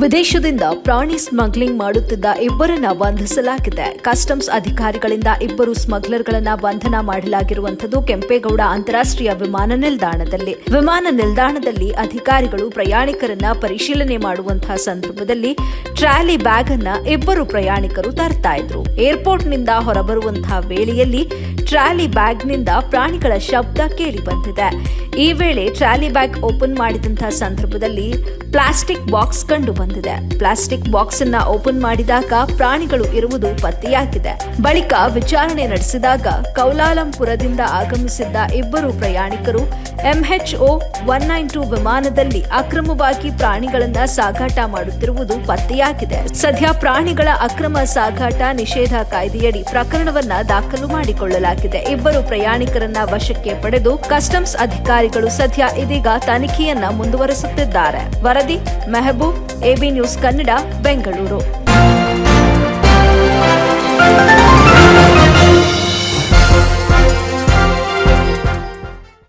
ವಿದೇಶದಿಂದ ಪ್ರಾಣಿ ಸ್ಮಗ್ಲಿಂಗ್ ಮಾಡುತ್ತಿದ್ದ ಇಬ್ಬರನ್ನ ಬಂಧಿಸಲಾಗಿದೆ. ಕಸ್ಟಮ್ಸ್ ಅಧಿಕಾರಿಗಳಿಂದ ಇಬ್ಬರು ಸ್ಮಗ್ಲರ್ಗಳನ್ನ ಬಂಧನ ಮಾಡಲಾಗಿರುವಂತದ್ದು ಕೆಂಪೇಗೌಡ ಅಂತಾರಾಷ್ಟ್ರೀಯ ವಿಮಾನ ನಿಲ್ದಾಣದಲ್ಲಿ. ವಿಮಾನ ನಿಲ್ದಾಣದಲ್ಲಿ ಅಧಿಕಾರಿಗಳು ಪ್ರಯಾಣಿಕರನ್ನ ಪರಿಶೀಲನೆ ಮಾಡುವಂತಹ ಸಂದರ್ಭದಲ್ಲಿ ಟ್ರಾಲಿ ಬ್ಯಾಗ್ ಅನ್ನ ಇಬ್ಬರು ಪ್ರಯಾಣಿಕರು ತರ್ತಾ ಇದ್ರು. ಏರ್ಪೋರ್ಟ್ನಿಂದ ಹೊರಬರುವಂತಹ ವೇಳೆಯಲ್ಲಿ ಟ್ರಾಲಿ ಬ್ಯಾಗ್ನಿಂದ ಪ್ರಾಣಿಗಳ ಶಬ್ದ ಕೇಳಿ ಬಂದಿದೆ. ಈ ವೇಳೆ ಟ್ರಾಲಿ ಬ್ಯಾಗ್ ಓಪನ್ ಮಾಡಿದಂತಹ ಸಂದರ್ಭದಲ್ಲಿ ಪ್ಲಾಸ್ಟಿಕ್ ಬಾಕ್ಸ್ ಕಂಡು ಬಂದಿದೆ. ಪ್ಲಾಸ್ಟಿಕ್ ಬಾಕ್ಸ್ ಅನ್ನ ಓಪನ್ ಮಾಡಿದಾಗ ಪ್ರಾಣಿಗಳು ಇರುವುದು ಪತ್ತೆಯಾಗಿದೆ. ಬಳಿಕ ವಿಚಾರಣೆ ನಡೆಸಿದಾಗ ಕೌಲಾಲಂಪುರದಿಂದ ಆಗಮಿಸಿದ್ದ ಇಬ್ಬರು ಪ್ರಯಾಣಿಕರು ಎಂಎಚ್ಒ ಒನ್ ನೈನ್ ಟೂ ವಿಮಾನದಲ್ಲಿ ಅಕ್ರಮವಾಗಿ ಪ್ರಾಣಿಗಳನ್ನ ಸಾಗಾಟ ಮಾಡುತ್ತಿರುವುದು ಪತ್ತೆಯಾಗಿದೆ. ಸದ್ಯ ಪ್ರಾಣಿಗಳ ಅಕ್ರಮ ಸಾಗಾಟ ನಿಷೇಧ ಕಾಯ್ದೆಯಡಿ ಪ್ರಕರಣವನ್ನ ದಾಖಲು ಮಾಡಿಕೊಳ್ಳಲಾಗಿದೆ. ಇಬ್ಬರು ಪ್ರಯಾಣಿಕರನ್ನ ವಶಕ್ಕೆ ಪಡೆದು ಕಸ್ಟಮ್ಸ್ ಅಧಿಕಾರಿಗಳು ಸದ್ಯ ಇದೀಗ ತನಿಖೆಯನ್ನ ಮುಂದುವರೆಸುತ್ತಿದ್ದಾರೆ. ವರದಿ, ಮೆಹಬೂಬ್, ಎಬಿ ನ್ಯೂಸ್ ಕನ್ನಡ, ಬೆಂಗಳೂರು.